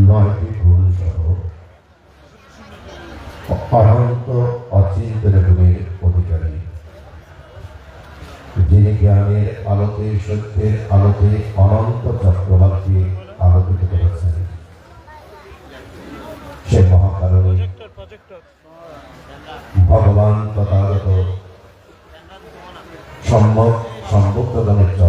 নয়টি গুণ সহ অনন্ত অচিন্তের গুণের অধিকারী যিনি জ্ঞানের আলোতে সত্যের আলোতে অনন্ত চক্রবাককে আলোকিত করেছেন সে মহাকারণী ভগবান তথাগত সম্যক সম্ভুক্তগণের চরণ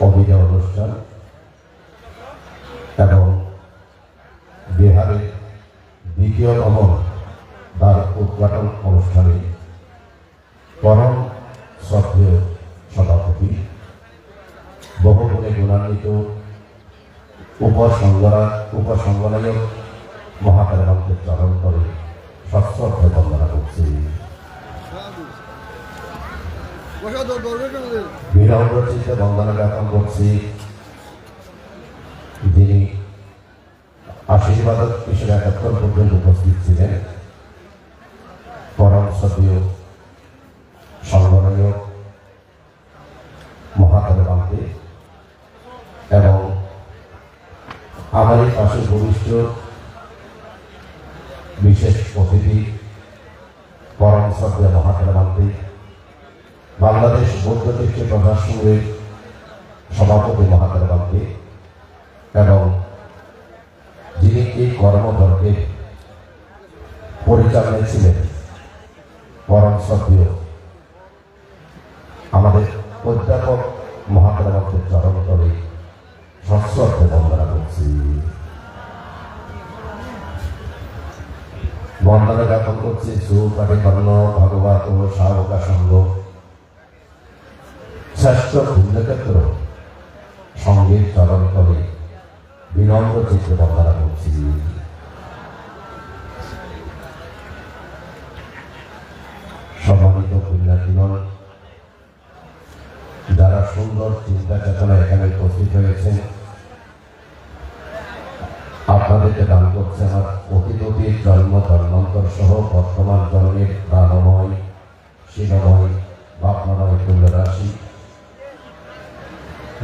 অভিনয় অনুষ্ঠান এবং বিহারের দ্বিতীয় ভবন তার উদ্ঘাটন অনুষ্ঠানে পরম শ্রদ্ধেয় সভাপতি বহুগুণে গুণান্বিত উপসংগরা উপসংগনায়ক মহাকারণকে চরণ করে। সশ্রদ্ধ বন্দনা করছি? বিনম্র বন্দনা জ্ঞাপন করছি। যিনি আশীর্বাদ হিসেবে একাত্তর পর্যন্ত উপস্থিত ছিলেন পরম সদীয় সংগঠনীয় মহাকারবান্তে এবং আমারই পাশে ভবিষ্ঠ বিশেষ অতিথি, পরম শ্রদ্ধেয় মহাকারবান্তে বাংলাদেশ বৌদ্ধ তীর্থ প্রধান সভাপতি মহাত্মা গান্ধী এবং যিনি এই কর্মদলকে পরিচালনায় ছিলেন, পরম শ্রদ্ধেয় ভগবত ও শাহকা সংঘ শ্রেষ্ঠ পুণ্যক্ষেত্র সংগীত চরণ করে বিনম্র চিত্র বন্দনা করছি। সম্মানিত পুণ্যাজীবন যারা সুন্দর চিন্তা চেতনা এখানে উপস্থিত হয়েছেন আপনাদেরকে দান করছে আমার অতীত অতীত জন্ম, জন্মান্তর সহ বর্তমান জন্মের প্রাণময় শিবময় বাপমানয় পুণ্য রাশি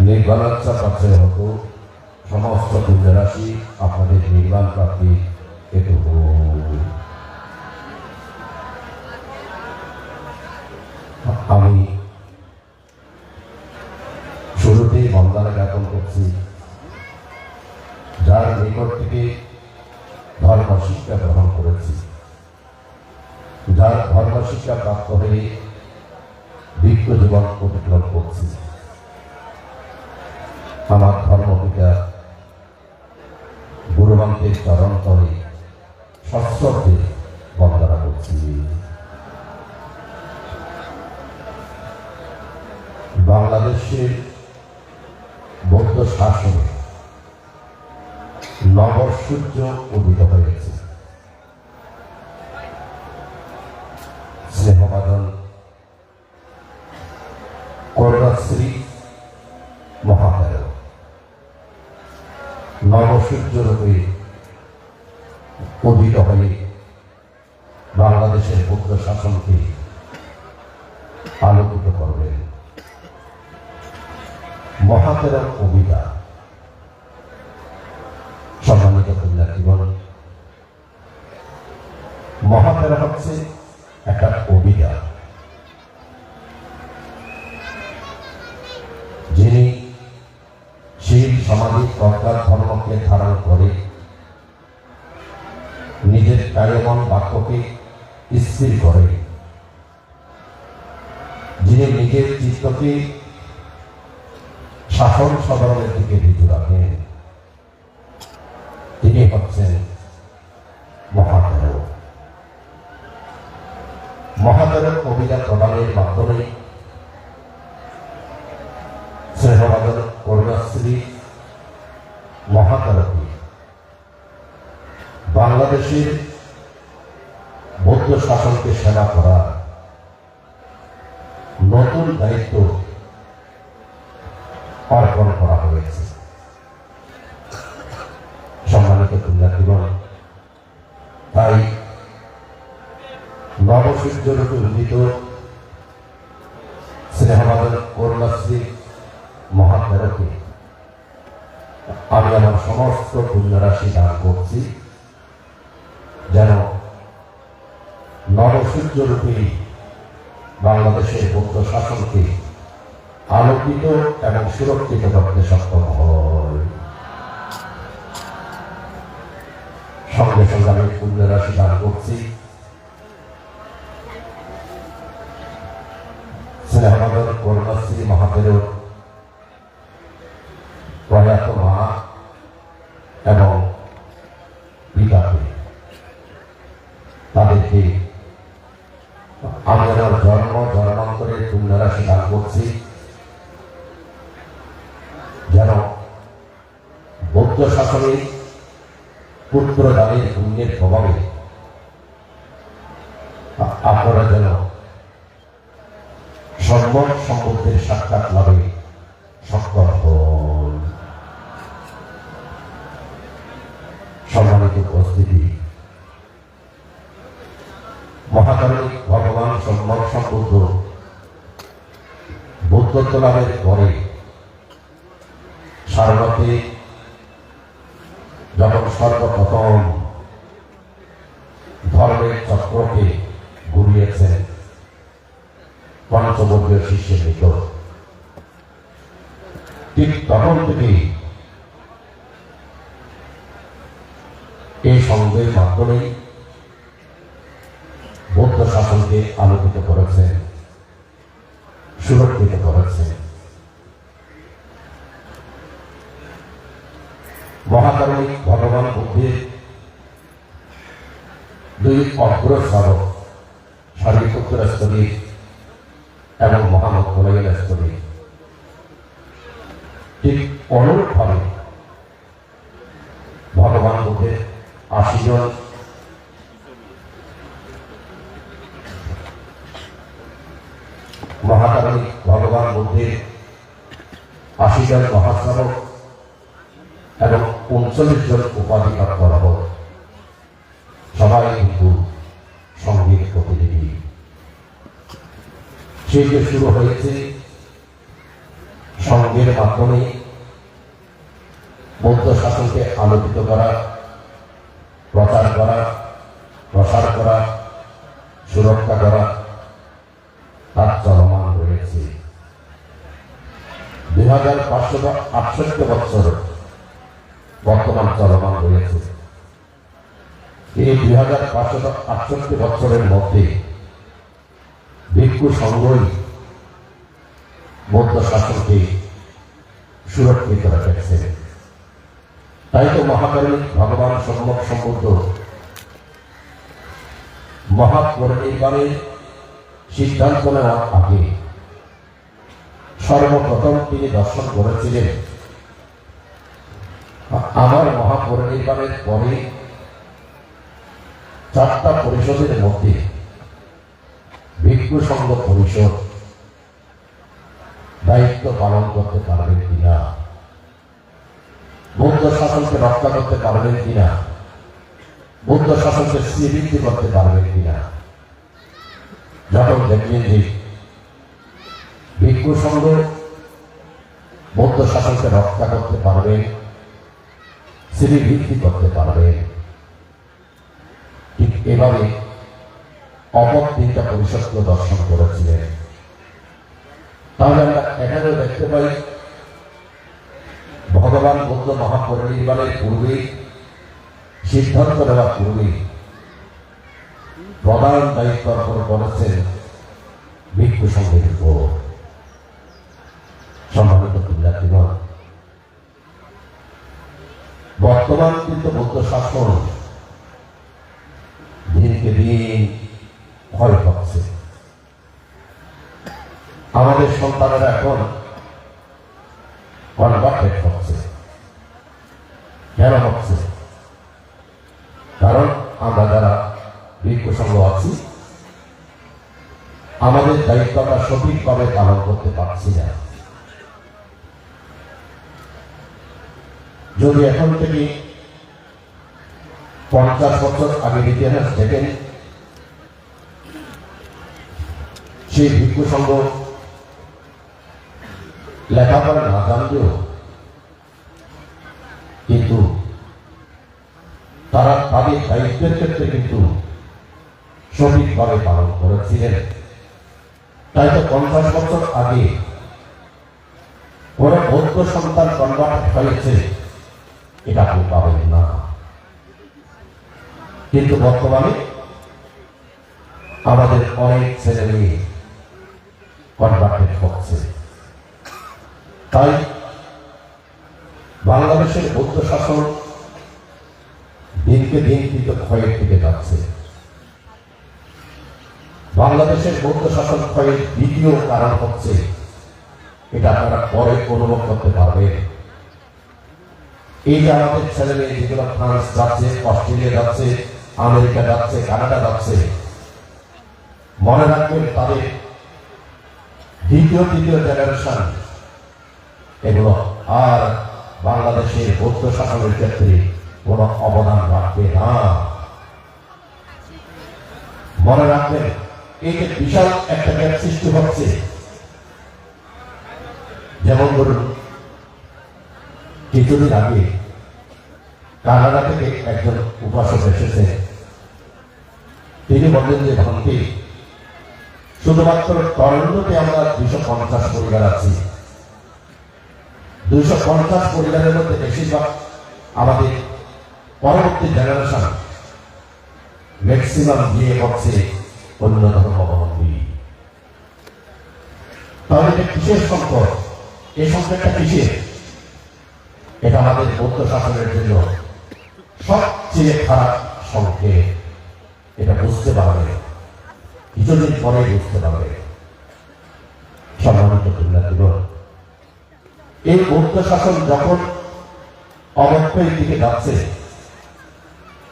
নির্বাণাচ্ছা পাচ্ছে হতো সমস্ত পুণ্য রাশি আপনাদের নির্বাণ প্রাপ্তি হোক। আমি শুরুতেই বন্দনা জ্ঞাপন করছি নিকট থেকে ধর্ম শিক্ষা গ্রহণ করেছি। যার ধর্ম শিক্ষা প্রাপ্ত হয়ে বিজ্ঞ জীবন অতিক্রম করছি। আমার ধর্মপিতা পিতা চরণ তলে নবসূর্য উদিত হয়েছে। স্নেহবাদন করুণাশ্রী মহাকায় নবসূর্য রূপে উদিত হয়ে বাংলাদেশের বৌদ্ধ শাসনকে আলোকিত করবেন। মহাতেরার কবিতা মহাতেরা হচ্ছে একটা কবিতা যিনি সেই সমাধি প্রজ্ঞার ধর্মকে ধারণ করে, নিজের কায়মন বাক্যকে স্থির করে, যিনি নিজের চিত্তকে শাসন সাধারণের দিকে ঋতু রাখেন নতুন দায়িত্ব অর্পণ করা হয়েছে। সম্মানিত কন্যাগণ, তাই নবসূর্যরূপে উদিত স্নেহবাদের করুণাশ্রী মহাত্মারকে আমি আমার সমস্ত পুণ্যরাশি দান করছি। যেন নবসূর্যরূপ শাসনকে আলোকিত এবং সুরক্ষিত করতে সক্ষম হয় সঙ্গে সঙ্গে আমি পুণ্যরাশি দান করছি। সম্মান সম্পদের সাক্ষাৎ লাভে সক্ষম হন সম্মানিত উপস্থিতি। মহাকারণিক ভগবান সম্মান সম্পদ বুদ্ধত্ব লাভের পরে সারনাথে যখন সর্বপ্রথম ধর্মের চক্রকে ঘুরিয়েছেন পঞ্চবর্গীয় শিষ্যের নিকট। ঠিক তখন থেকেই এই সংঘের মাধ্যমে বৌদ্ধ শাসনকে আলোকিত করেছেন সুরক্ষিত করেছেন মহাকারণিক ভগবান বুদ্ধের দুই অগ্রস্বরক সারিপুত্র স্তরী ঠিক অনুরূপভাবে। ভগবান বুদ্ধের আশি জন। মহাকারণী ভগবান বুদ্ধের আশি জন মহাশ্রবক এবং উনচল্লিশ জন উপাধিপ্রাপ্ত রব সবাই কিন্তু সংগীত প্রতিনিধি সেই যে শুরু হয়েছে, সঙ্গের মাধ্যমে শাসনকে আলোকিত করা, প্রচার করা, প্রসার করা, সুরক্ষা করা, তার চলমান রয়েছে। দুই হাজার পাঁচশো আটষট্টি বছর বর্তমান চলমান রয়েছে। এই দুই হাজার পাঁচশো আটষট্টি বছরের মধ্যে ভিক্ষু সংঘই বৌদ্ধ শাসনকে সুরক্ষিত রেখেছে। তাই তো মহাকালী ভগবান সম্যক সম্বুদ্ধ। মহাপরিবারের সিদ্ধান্ত নেওয়ার আগে। সর্বপ্রথম তিনি দর্শন করেছিলেন। আমার মহাপরিনির্বাণের পরে চারটা পরিষদের মধ্যে ভিক্ষু সংঘ পরিষদ দায়িত্ব পালন করতে পারবেন কিনা? বৌদ্ধ শাসনকে রক্ষা করতে পারবেন কিনা? বৌদ্ধ শাসনকে শ্রীবৃদ্ধি করতে পারবেন কিনা? যখন দেখলেন যে ভিক্ষু সংঘ বৌদ্ধ শাসনকে রক্ষা করতে পারবেন শ্রীবৃদ্ধি করতে পারবেন, ঠিক এভাবে অপর তিনটা পরিষদকে দর্শন করেছিলেন। তাহলে আমরা এখানেও দেখতে পাই বুদ্ধ মহাপরিনির্বাণের পূর্বে, সিদ্ধান্ত নেওয়ার পূর্বে প্রধান দায়িত্ব অর্পণ করেছেন ভিক্ষু সংঘের উপর সম্মানিত বর্তমান কিন্তু বৌদ্ধ শাসন দিনকে দিন ভয় পাচ্ছে আমাদের সন্তানেরা এখন কনভার্টেড হচ্ছে কেন হচ্ছে কারণ আমরা যারা ভিক্ষু সংঘ আছি। আমাদের দায়িত্ব আমরা সঠিকভাবে পালন করতে পারছি না। যদি এখন থেকে পঞ্চাশ বছর আগের ইতিহাস দেখেন, সেই ভিক্ষু সংঘ লেখাপড়া না জানলেও কিন্তু তারা তাদের দায়িত্বের ক্ষেত্রে কিন্তু সঠিকভাবে পালন করেছিলেন। তাই তো পঞ্চাশ বছর আগে কোন বৌদ্ধ সন্তান কনভার্ট হয়েছে, এটা আপনি পাবেন না। কিন্তু বর্তমানে আমাদের অনেক ছেলে মেয়ে কনভার্টেড হচ্ছে। তাই বাংলাদেশের বৌদ্ধ শাসন দিনকে দিন কিন্তু ক্ষয়ের দিকে যাচ্ছে। বাংলাদেশের বৌদ্ধ শাসন ক্ষয়ের দ্বিতীয় কারণ হচ্ছে এটা আপনারা পরে অনুভব করতে পারবেন। এই যে আমাদের ছেলে মেয়ে যেগুলো ফ্রান্স যাচ্ছে, অস্ট্রেলিয়া যাচ্ছে, আমেরিকা যাচ্ছে, কানাডা যাচ্ছে, মনে রাখবেন তাদের দ্বিতীয়, তৃতীয় জেনারেশন এগুলো আর বাংলাদেশের বৌদ্ধ শাসনের ক্ষেত্রে কোন অবদান রাখবে না। মনে রাখবেন যে বিশাল একটা গ্যাপ সৃষ্টি হচ্ছে। যেমন ধরুন কিছুদিন আগে কানাডা থেকে একজন উপাসক এসেছে। তিনি বললেন যে ভান্তি শুধুমাত্র টরেন্টোতে আমরা দুইশো পঞ্চাশ পরিবার আছি। দুইশো পঞ্চাশ পরিবারের মধ্যে বেশিরভাগ আমাদের পরবর্তী জেনারেশন ম্যাক্সিমাম বিয়ে করছে। অন্য ধর্মাবলম্বী তাহলে এটা কিসের সংকট, এই সংকটটা কিসের? এটা আমাদের বৌদ্ধ শাসনের জন্য সবচেয়ে খারাপ সংকেত। এটা বুঝতে পারবে। কিছুদিন পরে বুঝতে পারবে। সম্মানিত কন্যাদিগণ, এই বৌদ্ধ শাসন যখন অবক্ষয়ের দিকে যাচ্ছে,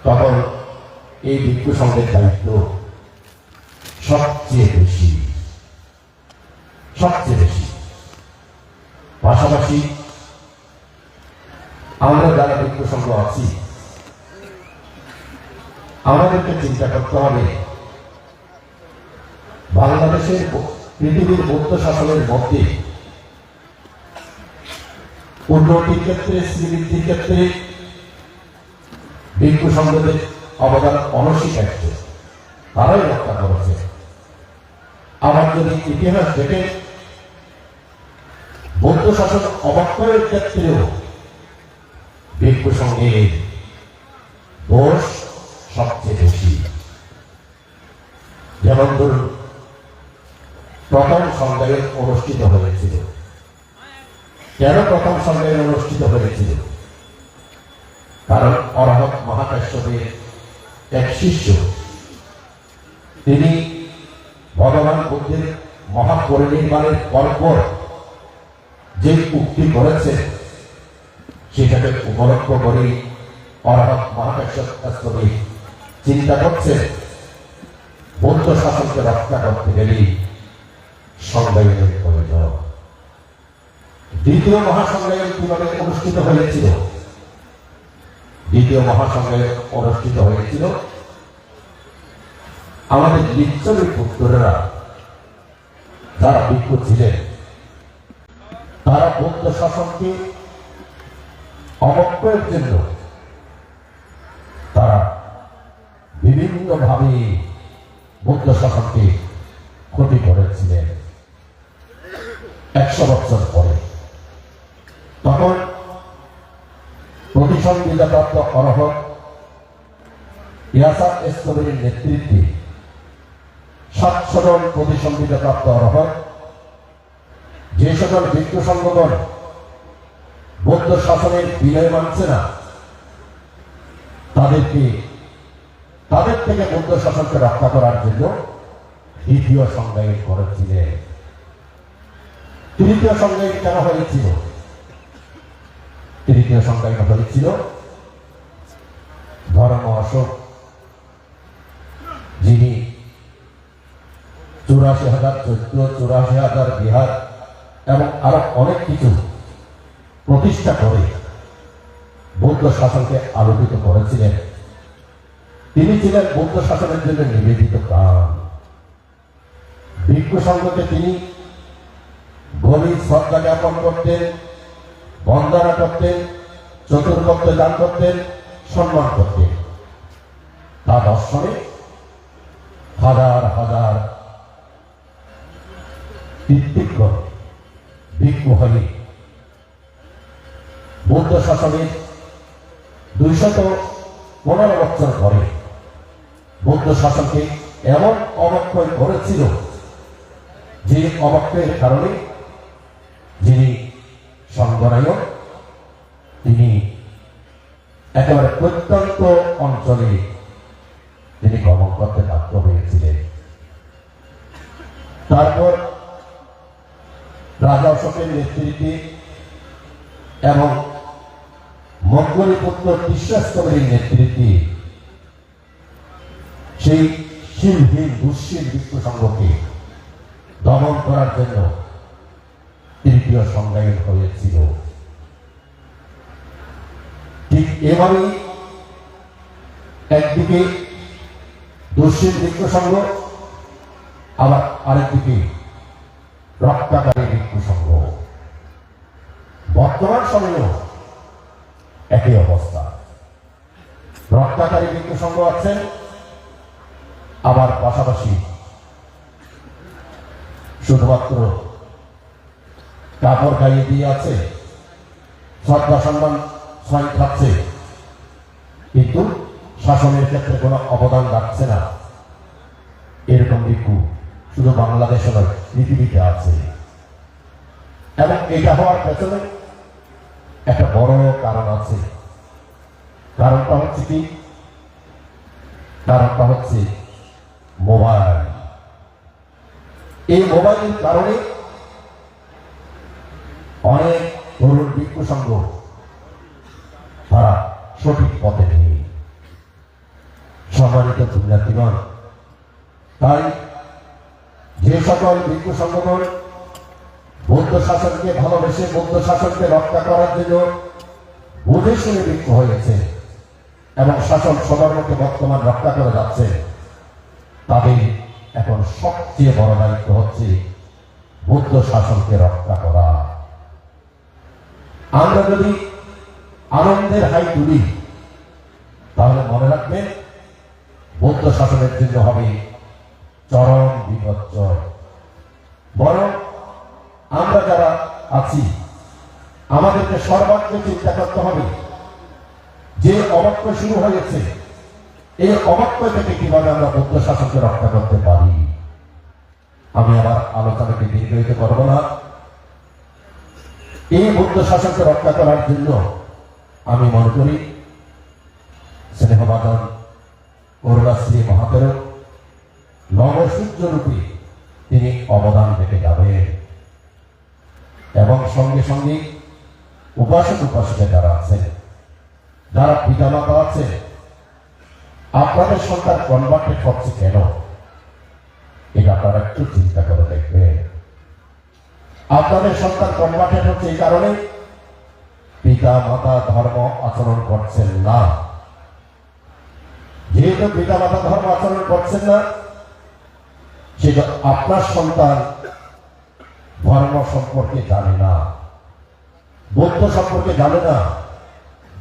তখন এই ভিক্ষু সংঘের দায়িত্ব সবচেয়ে বেশি। সবচেয়ে বেশি। পাশাপাশি আমরা যারা ভিক্ষু সংঘ আছি, আমাদেরকে চিন্তা করতে হবে, বাংলাদেশের পৃথিবীর বৌদ্ধ শাসনের মধ্যে উন্নতির ক্ষেত্রে, শ্রীবৃদ্ধির ক্ষেত্রে ভিক্ষু সংঘদের অবদান অনস্বীকার্য। তারাই যদি ইতিহাস দেখে বৌদ্ধ শাসন অবক্ষয়ের ক্ষেত্রেও ভিক্ষু সংঘের দোষ সবচেয়ে বেশি। যেমন ধরুন প্রথম সংজ্ঞায়ন অনুষ্ঠিত হয়েছিল। কেন প্রথম সংজ্ঞায়ন অনুষ্ঠিত হয়েছিল? কারণ অরহত মহাকাশ্যপের এক শিষ্য, তিনি ভগবান বুদ্ধের মহাপরিনির্বাণের পরপর যে উক্তি করেছেন সেটাকে উপলক্ষ করে অরহত মহাকাশ্যপ চিন্তা করছেন বৌদ্ধ শাসনকে রক্ষা করতে গেলে সংজ্ঞায়নের প্রয়োজন। দ্বিতীয় মহাসংজ্ঞায়ন কীভাবে অনুষ্ঠিত হয়েছিল। দ্বিতীয় মহাসংজ্ঞায়ন অনুষ্ঠিত হয়েছিল। আমাদের লিচ্ছবি পুত্রেরা যারা ভিক্ষু ছিলেন তারা বৌদ্ধ শাসনকে অবক্ষয়ের জন্য তারা বিভিন্নভাবে বৌদ্ধ শাসনকে ক্ষতি করেছিলেন। একশো বছর পরে। তখন প্রতিসংবিধাপ্রাপ্ত অরহত ইয়াসা স্তরের নেতৃত্বে সাতশো জন প্রতিসংবিধাপ্রাপ্ত অরহত যে সকল ভিক্ষু সংগঠন বৌদ্ধ শাসনের বিনয় মানছে না, তাদেরকে, তাদের থেকে বৌদ্ধ শাসনকে রক্ষা করার জন্য দ্বিতীয় সংজ্ঞায়ন করেছিলেন তৃতীয় সংজ্ঞায়ন কেন হয়েছিল তৃতীয় সংজ্ঞায়ন হয়েছিল ধর্ম অশোক যিনি চুরাশি হাজার চৈত্র চুরাশি হাজার বিহার এবং আরও অনেক কিছু প্রতিষ্ঠা করে বৌদ্ধ শাসনকে আলোকিত করেছিলেন। তিনি ছিলেন বৌদ্ধ শাসনের জন্য নিবেদিত প্রাণ। ভিক্ষু সংঘকে তিনি গভীর শ্রদ্ধা জ্ঞাপন করতেন, বন্দনা করতেন, চতুর্ভক্ত দান করতেন, সম্মান করতেন। তা দর্শনে হাজার হাজার তিত্তিক্ষ ভিক্ষু বৌদ্ধ শাসনের দুইশত পনেরো বছর পরে বৌদ্ধ শাসনকে এমন অবক্ষয় করেছিল যে অবক্ষয়ের কারণে যিনি সংগনায়ক তিনি একেবারে প্রত্যন্ত অঞ্চলে তিনি গমন করতে বাধ্য হয়েছিলেন। তারপর রাজা অশোকের নেতৃত্বে এবং মঙ্গলী পুত্র কৃষ্ণস্তমের নেতৃত্বে সেই শিলহীন দুশ্চিল বিশ্ব সংঘকে দমন করার জন্য তৃতীয় সংজ্ঞায়ন হয়েছিল। ঠিক এভাবেই একদিকে দুশ্চিল বৃক্ষ সংঘ, আবার আরেকদিকে রক্তাকারী বৃক্ষ সংঘ বর্তমান সময়েও একই অবস্থা। রক্তাকারী বৃক্ষ সংঘ আছে, আবার পাশাপাশি শুধুমাত্র কাপড় গাইয়ে দিয়ে আছে, শ্রদ্ধা সম্মান স্বয়ং খাচ্ছে কিন্তু শাসনের ক্ষেত্রে কোনো অবদান রাখছে না। এরকম ভিক্ষু শুধু বাংলাদেশে নয়, পৃথিবীতে আছে। এবং এটা হওয়ার পেছনে একটা বড় কারণ আছে। কারণটা হচ্ছে কি? কারণটা হচ্ছে মোবাইল। এই মোবাইলের কারণে অনেক তরুণ ভিক্ষু সংঘ তারা সঠিক পথে নেই। সম্মানিত পুণ্যার্থীগণ তাই যে সকল ভিক্ষু সংগঠন বৌদ্ধ শাসনকে ভালোবেসে বৌদ্ধ শাসনকে রক্ষা করার জন্য বুঝে শুনে ভিক্ষু হয়েছে এবং শাসন সদর্মকে বর্তমান রক্ষা করে যাচ্ছে, তাদের এখন সবচেয়ে বড় দায়িত্ব হচ্ছে বৌদ্ধ শাসনকে রক্ষা করা। আমরা যদি আনন্দের হাই তুলি, তাহলে মনে রাখবেন বৌদ্ধ শাসনের জন্য হবে চরম বিপর্যয়। বরং আমরা যারা আছি, আমাদেরকে সর্বাগ্রে চিন্তা করতে হবে। যে অবক্ষয় শুরু হয়েছে, এই অবক্ষয় থেকে কীভাবে আমরা বৌদ্ধ শাসনকে রক্ষা করতে পারি? আমি আমার আলোচনাকে দীর্ঘায়িত করব না। এই বৌদ্ধ শাসনকে রক্ষা করার জন্য আমি মনে করি, স্নেহবাদন করুণাশ্রী মহাতের নবসূর্য রূপে তিনি অবদান রেখে যাবেন। এবং সঙ্গে সঙ্গে উপাসক উপাসিকা যারা আছেন। যারা পিতামাতা আছে আপনাদের সন্তান কনভার্টেড হচ্ছে কেন? এটা আপনারা একটু চিন্তা করে দেখবেন। আপনাদের সন্তান কনভার্টেড হচ্ছে এই কারণে পিতা মাতা ধর্ম আচরণ করছেন না। যেহেতু পিতা মাতা ধর্ম আচরণ করছেন না সেটা আপনার সন্তান ধর্ম সম্পর্কে জানে না, বৌদ্ধ সম্পর্কে জানে না,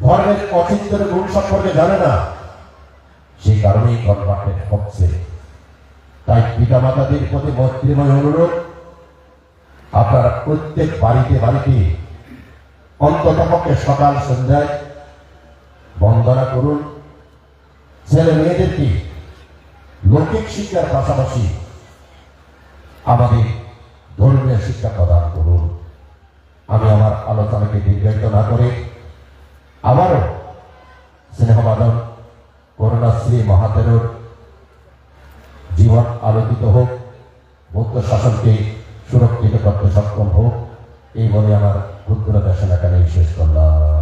ধর্মের অচিন্তনের গুণ সম্পর্কে জানে না, সেই কারণেই কনভার্টেড হচ্ছে তাই পিতা মাতাদের প্রতি মৈত্রীময় অনুরোধ, আপনারা প্রত্যেক বাড়িতে বাড়িতে অন্তত পক্ষে সকাল সন্ধ্যায় বন্দনা করুন। ছেলে মেয়েদেরকে লৌকিক শিক্ষার পাশাপাশি আমাদের ধর্মীয় শিক্ষা প্রদান করুন। আমি আমার আলোচনাকে দীর্ঘায়িত না করে আবারও স্নেহবাদন করুণাশ্রী মহাতেরর জীবন আলোকিত হোক, বৌদ্ধ শাসনকে সুরক্ষিত করতে সক্ষম হোক, এই বলে আমার ক্ষুদ্র দেশনাকালে শেষ করলাম।